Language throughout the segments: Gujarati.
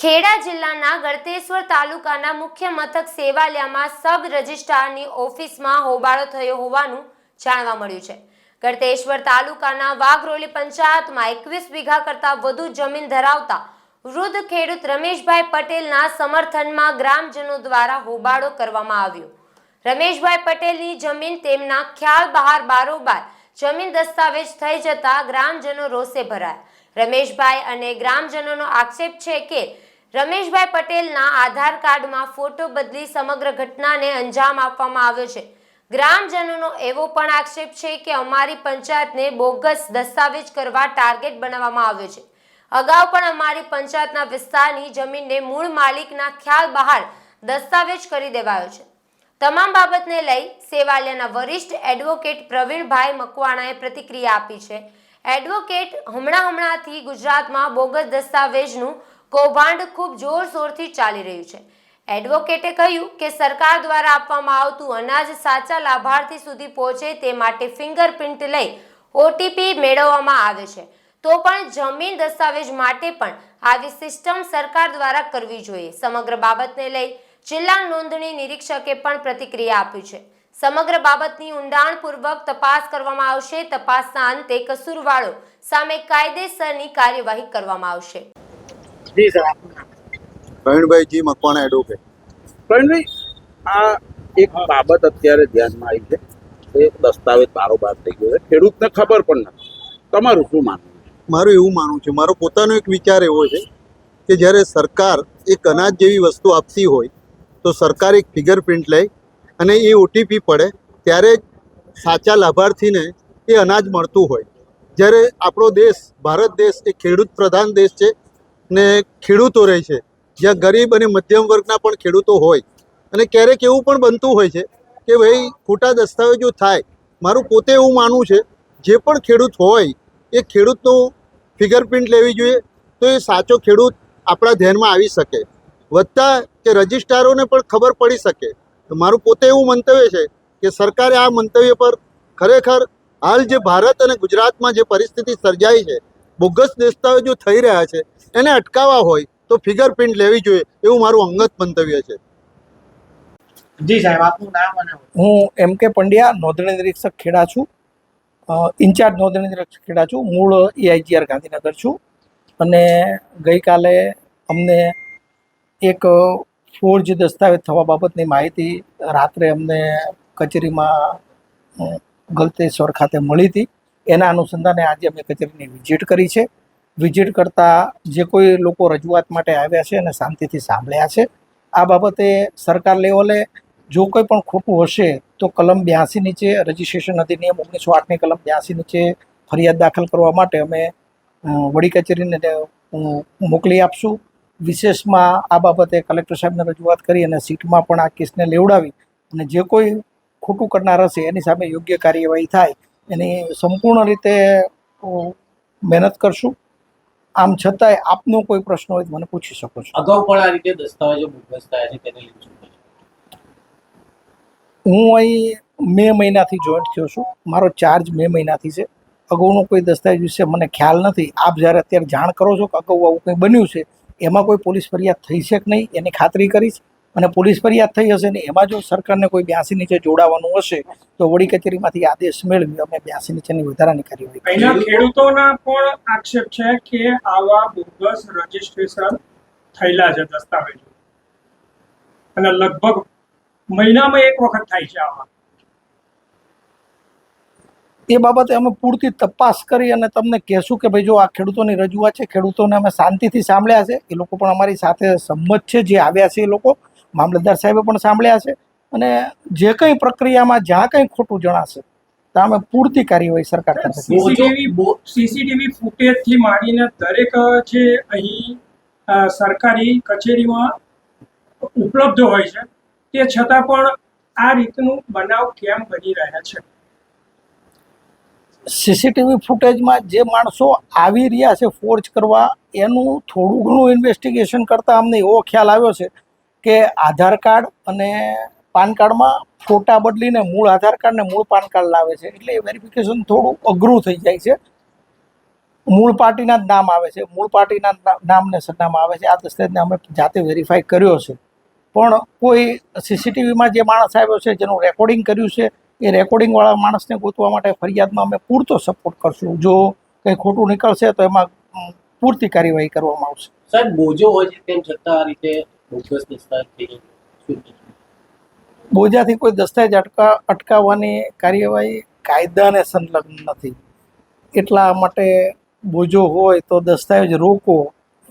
ખેડા જિલ્લાના ગળતેશ્વર તાલુકાના મુખ્ય મથક સેવાલિયામાં સબ રજિસ્ટ્રારની ઓફિસમાં હોબાળો થયો હોવાનું જાણવા મળ્યું છે. ગળતેશ્વર તાલુકાના વાઘરોલી પંચાયતમાં એકવીસ વીઘા કરતાં વધુ જમીન ધરાવતા વૃદ્ધ ખેડૂત રમેશભાઈ પટેલના સમર્થનમાં ગ્રામજનો દ્વારા હોબાળો કરવામાં આવ્યો. રમેશભાઈ પટેલની જમીન તેમના ખ્યાલ બહાર બારોબાર જમીન દસ્તાવેજ થઈ જતા ગ્રામજનો રોષે ભરાયા. રમેશભાઈ અને ગ્રામજનોનો આક્ષેપ છે કે રમેશભાઈ પટેલના આધાર કાર્ડમાં ફોટો બદલી સમગ્ર ઘટનાને અંજામ આપવામાં આવ્યો છે. ગ્રામજનોનો એવો પણ આક્ષેપ છે કે અમારી પંચાયતને બોગસ દસ્તાવેજ કરવા ટાર્ગેટ બનાવવામાં આવ્યો છે. અગાઉ પણ અમારી પંચાયતના વિસ્તારની જમીનને મૂળ માલિકના ખ્યાલ બહાર દસ્તાવેજ કરી દેવાયો છે. તમામ બાબતને લઈ સેવાલિયાના વરિષ્ઠ એડવોકેટ પ્રવીણભાઈ મકવાણાએ પ્રતિક્રિયા આપી છે. એડવોકેટ હમણાં હમણાંથી ગુજરાતમાં બોગસ દસ્તાવેજનું કૌભાંડ ખૂબ જોરશોરથી ચાલી રહ્યું છે. એડવોકેટે કહ્યું કે સરકાર દ્વારા આપવામાં આવતું અનાજ સાચા લાભાર્થી સુધી પહોંચે તે માટે ફિંગરપ્રિન્ટ લઈ ઓટીપી મેળવવામાં આવે છે. તો પણ જમીન દસ્તાવેજ માટે પણ આવી સિસ્ટમ સરકાર દ્વારા કરવી જોઈએ. સમગ્ર બાબતને લઈ જિલ્લા નોંધણી નિરીક્ષકે પણ પ્રતિક્રિયા આપી છે. સમગ્ર બાબતની ઊંડાણપૂર્વક તપાસ કરવામાં આવશે. તપાસના અંતે કસૂરવાળો સામે કાયદેસરની કાર્યવાહી કરવામાં આવશે. જી સર. આપનું નામ. પ્રવીણભાઈ જી મકવાણા એડવોકેટ પ્રવીણભાઈ આ એક બાબત અત્યારે ધ્યાનમાં આવી છે. એ દસ્તાવેજ બારોબાર થઈ ગયો છે. ખેડૂતને ખબર પણ નથી. તમારું શું માનવું મારું એવું માનવું છે. મારો પોતાનો એક વિચાર એવો છે કે જ્યારે સરકાર એક અનાજ જેવી વસ્તુ આપતી હોય તો સરકાર એક ફિંગરપ્રિન્ટ લે અને એ ઓટીપી પડે ત્યારે જ સાચા લાભાર્થીને એ અનાજ મળતું હોય. જ્યારે આપણો દેશ ભારત દેશ એ ખેડૂત પ્રધાન દેશ છે ને ખેડૂતો રહે છે. જ્યાં ગરીબ અને મધ્યમ વર્ગના પણ ખેડૂતો હોય. અને ક્યારેક એવું પણ બનતું હોય છે કે ભાઈ, ખોટા દસ્તાવેજો થાય. મારું પોતે એવું માનવું છે, જે પણ ખેડૂત હોય, એ ખેડૂતનું ફિંગરપ્રિન્ટ લેવી જોઈએ, તો એ સાચો ખેડૂત આપણા ધ્યાનમાં આવી શકે. વધતા કે રજિસ્ટ્રારોને પણ ખબર પડી શકે. તો મારું પોતે એવું મંતવ્ય છે કે સરકારે આ મંતવ્ય પર ખરેખર હાલ જે ભારત અને ગુજરાતમાં જે પરિસ્થિતિ સર્જાઈ છે બોગસ દસ્તાવેજો થઈ રહ્યા છે એને અટકાવવા હોય તો ફિંગરપ્રિન્ટ લેવી જોઈએ એવું મારું અંગત મંતવ્ય છે. જી સાહેબ આપનું નામ અને હું એમ કે પંડ્યા નોંધણી નિરીક્ષક ખેડા છું. ઇન્ચાર્જ નોંધણી નિરીક્ષક ખેડા છું. મૂળ એઆઈજીઆર ગાંધીનગર છું. અને ગઈકાલે અમને એક ફોર્જ દસ્તાવેજ થવા બાબતની માહિતી રાત્રે અમને કચેરીમાં ગલતેશ્વર ખાતે મળી હતી. એના અનુસંધાને આજે અમે કચેરીની વિઝિટ કરી છે. વિઝિટ કરતાં જે કોઈ લોકો રજૂઆત માટે આવ્યા છે અને શાંતિથી સાંભળ્યા છે. આ બાબતે સરકાર લેવલે જો કોઈ પણ ખોટું હશે તો કલમ બ્યાસી નીચે રજિસ્ટ્રેશન અધિનિયમ ઓગણીસો આઠની કલમ બ્યાસી નીચે ફરિયાદ દાખલ કરવા માટે અમે વડી કચેરીને મોકલી આપશું. વિશેષમાં આ બાબતે કલેક્ટર સાહેબને રજૂઆત કરી અને સીટમાં પણ આ કેસને લેવડાવી અને જે કોઈ ખોટું કરનાર હશે એની સામે યોગ્ય કાર્યવાહી થાય એની સંપૂર્ણ રીતે મહેનત કરશું. આમ છતાંય આપનો કોઈ પ્રશ્ન હોય તો મને પૂછી શકો છો. અગાઉ પણ આ રીતે દસ્તાવેજો બોગસ થયા છે તેને લઈને હું અહીં મે મહિનાથી જોઈન્ટ થયો છું. મારો ચાર્જ મે મહિનાથી છે. અગાઉનો કોઈ દસ્તાવેજ વિશે મને ખ્યાલ નથી. આપ જ્યારે અત્યારે જાણ કરો છો કે અગાઉ આવું કંઈ બન્યું છે એમાં કોઈ પોલીસ ફરિયાદ થઈ છે કે નહીં એની ખાતરી કરીશ. અને પોલીસ ફરિયાદ થઈ હશે ને એમાં જો સરકારને કોઈ બ્યાસી નીચે જોડાવાનું હશે તો વડી કચેરીમાંથી આદેશ મેળવી અમે બ્યાસી નીચેની વધારાની કાર્યવાહી. અહીંના ખેડૂતોના પણ આક્ષેપ છે કે આવા બોગસ રજીસ્ટ્રેશન થયેલા છે દસ્તાવેજો. અને લગભગ મહિનામાં એક વખત થાય છે આવા. એ બાબતે અમે પૂરતી તપાસ કરી અને તમને કહેશું કે ભાઈ જો આ ખેડૂતોની રજૂઆત છે ખેડૂતોને અમે શાંતિથી સાંભળ્યા છે. એ લોકો પણ અમારી સાથે સંમત છે જે આવ્યા છે એ લોકો. મામલતદાર સાહેબે પણ સાંભળ્યા છે અને જે કંઈ પ્રક્રિયામાં જ્યાં કંઈ ખોટું જણાશે ત્યાં અમે પૂરતી કાર્યવાહી સરકાર સીસીટીવી સીસીટીવી ફૂટેજથી માંડીને દરેક જે અહીં સરકારી કચેરીમાં ઉપલબ્ધ હોય છે તે છતાં પણ આ રીતનું બનાવ કેમ બની રહ્યા છે? સીસીટીવી ફૂટેજમાં જે માણસો આવી રહ્યા છે ફોર્જ કરવા એનું થોડું ઘણું ઇન્વેસ્ટિગેશન કરતાં અમને એવો ખ્યાલ આવ્યો છે કે આધાર કાર્ડ અને પાન કાર્ડમાં ફોટા બદલીને મૂળ આધાર કાર્ડ ને મૂળ પાન કાર્ડ લાવે છે. એટલે એ વેરિફિકેશન થોડું અઘરું થઈ જાય છે. મૂળ પાર્ટીના જ નામ આવે છે. મૂળ પાર્ટીના નામને નામ સરનામા આવે છે. આ દસ્તાવેજને અમે જાતે વેરીફાઈ કર્યો છે. પણ કોઈ સીસીટીવીમાં જે માણસ આવ્યો છે, જેનું રેકોર્ડિંગ કર્યું છે, એ રેકોર્ડિંગવાળા માણસને ગોતવા માટે ફરિયાદમાં અમે પૂરતો સપોર્ટ કરશું. જો કંઈ ખોટું નીકળશે તો એમાં પૂરતી કાર્યવાહી કરવામાં આવશે. સાહેબ, બોજો હોય છે તેમ છતાં આ રીતે બોજાથી કોઈ દસ્તાવેજ અટકા અટકાવવાની કાર્યવાહી કાયદાને સંલગ્ન નથી. એટલા માટે બોજો હોય તો દસ્તાવેજ રોકો.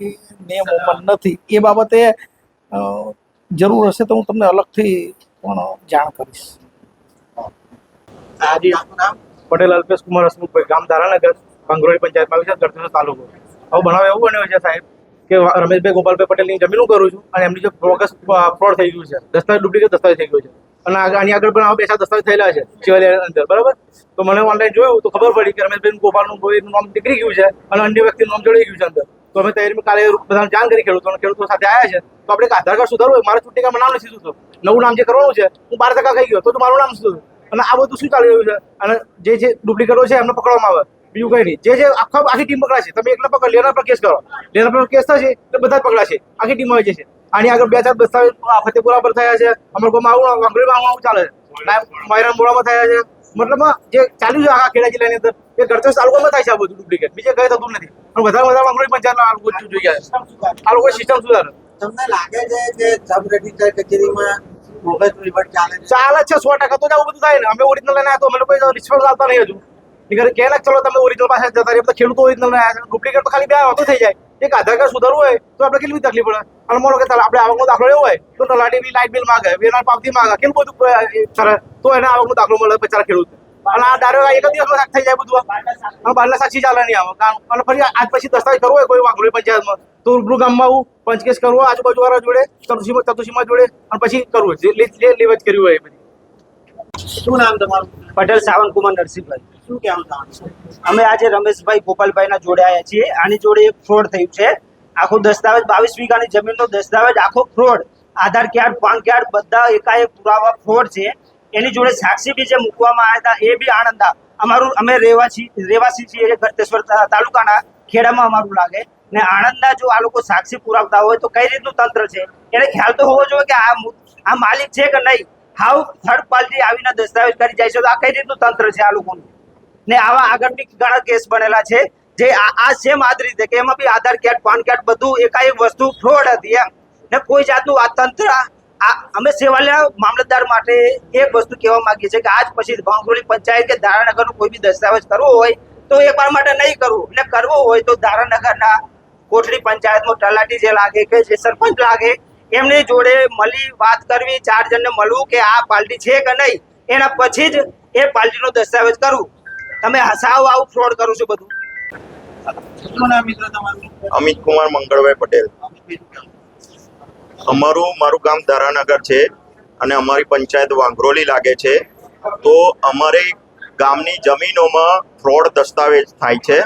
એ નિયમોમાં નથી. એ બાબતે જરૂર હશે તો હું તમને અલગથી પણ જાણ કરીશ. આજે પટેલ અલ્પેશ કુમાર હસમુખભાઈ ગામ ધારાનગર ભંગરોળી પંચાયતમાં આવ્યું છે ગઢતેશ્વર તાલુકો. હવે બનાવ એવું બન્યો છે સાહેબ? કે રમેશભાઈ ગોપાલભાઈ પટેલની જમીન હું કરું છું અને એમની જે બોગસ ફ્રોડ થઈ ગયું છે. દસ્તાવેજ ડુપ્લિકેટ દસ્તાવેજ થઈ ગયો છે. અને આની આગળ પણ આવા બે ચાર દસ્તાવેજ થયેલા છે શિવાલય અંદર, બરાબર? તો મને ઓનલાઈન જોયું તો ખબર પડી કે રમેશભાઈ ગોપાલનું ભાઈનું નામ નીકળી ગયું છે અને અન્ય વ્યક્તિનું નામ જોડાઈ ગયું છે અંદર. તો અમે તૈયારી કાલે બધાને જાણ કરી ખેડૂતો ખેડૂતો સાથે આવ્યા છે. તો આપણે આધાર કાર્ડ સુધારવું હોય, મારા ચૂંટણીમાં નામ નથી સુધરું નવું નામ જે કરવાનું છે, હું બાર ટકા કહી ગયો, તો મારું નામ સુધરું અને આ બધું શું ચાલી રહ્યું છે? અને જે જે ડુપ્લિકેટો છે એમને પકડવામાં આવે. બીજું કઈ નહીં. જે જે આખા આખી ટીમ પકડાશે તમે એકલા પકડ, લેના પર કેસ કરો. લેના પર કેસ થશે એટલે બધા પકડાશે આખી ટીમ આવી જશે. આની આગળ બે ચાર દસ્તાવેજ ફતેપુરા પર થયા છે. અમરકોમાં આવું વાંગડીમાં આવું ચાલે છે. માયરા મોડામાં થયા છે. મતલબ જે ચાલ્યું છે આખા ખેડા જિલ્લાની અંદર, એ ગળતર તાલુકામાં થાય છે આ બધું ડુપ્લિકેટ બીજે કઈ થતું નથી. પણ વધારે વધારે વાંગડી પંચાયતના આ લોકો જોઈ ગયા આ લોકો સિસ્ટમ સુધારે. તમને લાગે છે કે સબ કચેરીમાં ચાલે છે. સો ટકા. તો જ આવું બધું થાય ને. અમે ઓરિજિનલ લઈને આવ્યા તો અમે લોકો રિસ્પોન્સ આપતા નહીં હજુ. નીકળે કે ના ચલો તમે ઓરિજિનલ પાસે જતા રહીએ. ખેડૂતો ઓરિજિનલ આવ્યા છે ડુપ્લિકેટ તો ખાલી બે વાતો થઈ જાય. એક આધાર કાર્ડ સુધારવું હોય, તો આપણે કેટલી તકલીફ પડે? અને માનો કે ચાલો, આપણે આવકનો દાખલો લેવો હોય, તો તલાટી બી લાઇટ બિલ માગે વેનાર પાવતી માગે, કેટલું બધું તો એને આવકનો દાખલો મળે બચારા ખેડૂત અને આ ડાયરેક્ટ એક જ દિવસમાં થઈ જાય બધું અને બહારના સાક્ષી ચાલે નહીં આવે કારણ અને ફરી આજ પછી દસ્તાવેજ કરવો હોય કોઈ વાઘોડી પંચાયતમાં. તો રૂબરૂ ગામમાં આવું પંચકેસ કરવો આજુબાજુ વાળા જોડે ચતુર્સીમાં ચતુર્સીમાં જોડે અને પછી કરવું જે લે લે- લેવજ કર્યું હોય બધી. શું નામ તમારું? પટેલ સાવનકુમાર નરસિંહભાઈ. શું કહેવું ચાહો અમે આજે રમેશભાઈ ગોપાલભાઈના જોડે આવ્યા છીએ. આની જોડે એક ફ્રોડ થયું છે. આખો દસ્તાવેજ બાવીસ વીઘાની જમીનનો દસ્તાવેજ આખો fraud Aadhaar card PAN card બધા એકાએક પુરાવા ફ્રોડ છે. એની જોડે સાક્ષી બી જે મૂકવામાં આવ્યા હતા, એ બી આણંદા અમારું, અમે રહેવાસી રહેવાસી છીએ ગળતેશ્વર તાલુકાના ખેડામાં અમારું લાગે. ને આણંદના જો આ લોકો સાક્ષી પુરાવતા હોય તો કઈ રીતનું તંત્ર છે? એને ખ્યાલ તો હોવો જોઈએ કે આ આ માલિક છે કે નહીં? હાઉ થર્ડ પાર્ટી આવીને દસ્તાવેજ કરી જાય છે તો આ કઈ રીતનું તંત્ર છે આ લોકોનું? ને આવા આગળ બી ઘણા કેસ બનેલા છે, જે આ સેમ આ રીતે કે એમાં બી આધાર કાર્ડ, પાન કાર્ડ બધું એકાએક વસ્તુ ફ્રોડ હતી એમ. ને કોઈ જાતનું આ તંત્ર અમે સેવાલય મામલતદાર માટે એક વસ્તુ કહેવા માંગીએ છીએ કે આજ પછી ભાંગરોળી પંચાયત કે ધારાનગરનું કોઈ બી દસ્તાવેજ કરવો હોય તો એકવાર માટે નહીં કરવું. એટલે કરવો હોય તો ધારાનગરના કોઠડી પંચાયતમાં તલાટી જે લાગે કે જે સરપંચ લાગે એમની જોડે મળી વાત કરવી ચાર જણને મળવું કે આ પાર્ટી છે કે નહીં એના પછી જ એ પાર્ટીનો દસ્તાવેજ કરવું તમે હસાવ આવું ફ્રોડ કરો છો બધું. અમિત કુમાર મંગળભાઈ પટેલ. અમારું, મારું ગામ ધારાનગર છે અને અમારી પંચાયત વાંગરોલી લાગે છે. તો અમારી ગામની જમીનોમાં ફ્રોડ દસ્તાવેજ થાય છે.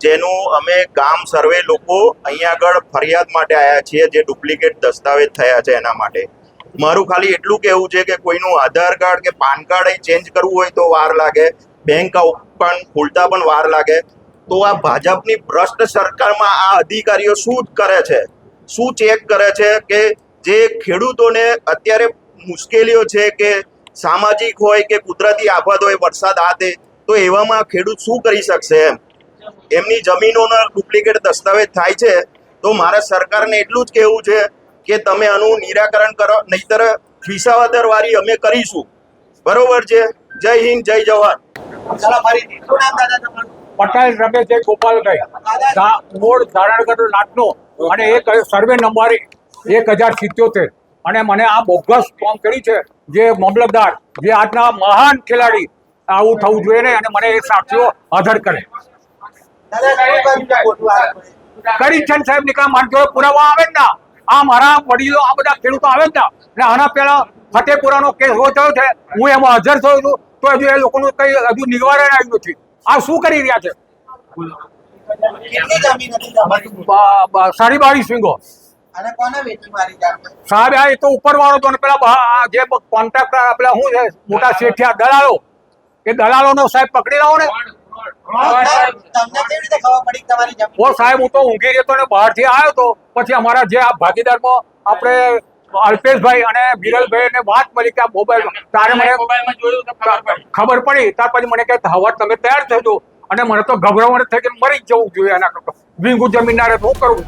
જેનું અમે ગામ સર્વે લોકો અહીંયા આગળ ફરિયાદ માટે આવ્યા છીએ જે ડુપ્લિકેટ દસ્તાવેજ થયા છે એના માટે. મારું ખાલી એટલું કહેવું છે કે કોઈનું આધાર કાર્ડ કે પાન કાર્ડ અહીં ચેન્જ કરવું હોય તો વાર લાગે. બેંક પણ ખોલતા પણ વાર લાગે. તો આ ભાજપની ભ્રષ્ટ સરકારમાં આ અધિકારીઓ શું કરે છે? શું ચેક કરે છે કે જે ખેડૂતોને અત્યારે મુશ્કેલીઓ છે કે સામાજિક હોય કે કુદરતી આફત હોય વરસાદ આ તે તો એવામાં ખેડૂત શું કરી શકશે એમ? એમની જમીનોના ડુપ્લિકેટ દસ્તાવેજ થાય છે. તો મારે સરકારને એટલું જ કહેવું છે કે તમે આનું નિરાકરણ કરો નહીતર વિસાવદર વાળી અમે કરીશું. બરોબર છે? જય હિન્દ જય જવાન પટેલ રમેશભાઈ ગોપાલભાઈ. મૂળ ધારણગઢ નાટનો અને એક સર્વે નંબર એક હજાર સિત્યોતેર. અને મને આ બોગસ ફોર્મ કરી છે જે મામલતદાર, જે આજના મહાન ખેલાડી, આવું થવું જોઈએ ને અને મને એ સાક્ષીઓ આધાર કરે. દાદા શું કર્યું છે ખોટું આ લોકોએ? કરી છે ને સાહેબ નીકળ્યા કામ જોડે પુરાવા આવે જ ના. આ મારા વડીલો, આ બધા ખેડૂતો આવે જ ના. ને આના પહેલા ફતેપુરાનો કેસ હો થયો છે, હું એમાં હાજર થયો છું, તો હજુ એ લોકોનું કઈ હજુ નિવારણ આવ્યું નથી. આ શું કરી રહ્યા છે? કેટલી જમીન હતી તમારી બ- બ- સાડી બાવીસ વીંગો અને કોને વેચી મારી સાહેબ આ એ તો ઉપર વાળો તો ને પેલા જે કોન્ટ્રાક્ટર પેલા શું છે મોટા શેઠિયા દલાલો. એ દલાલોનો સાહેબ પકડી લાવો ને. તમને કેવી રીતે ખબર પડી કે તમારી જમીન ઓ સાહેબ હું તો ઊંઘી ગયો ને બહારથી આવ્યો તો. પછી અમારા જે આ ભાગીદારમાં આપણે અલ્પેશભાઈ અને બિરલભાઈ ને વાત મળી કે આ મોબાઈલ તારે મને ખબર પડી. ત્યાર પછી મને કે હવાર તમે તૈયાર થજો અને મને તો ગભરામણ થઈ કે મરી જવું જોઈએ એના કરતા. વીંગુ જમીન ના રહે શું કરવું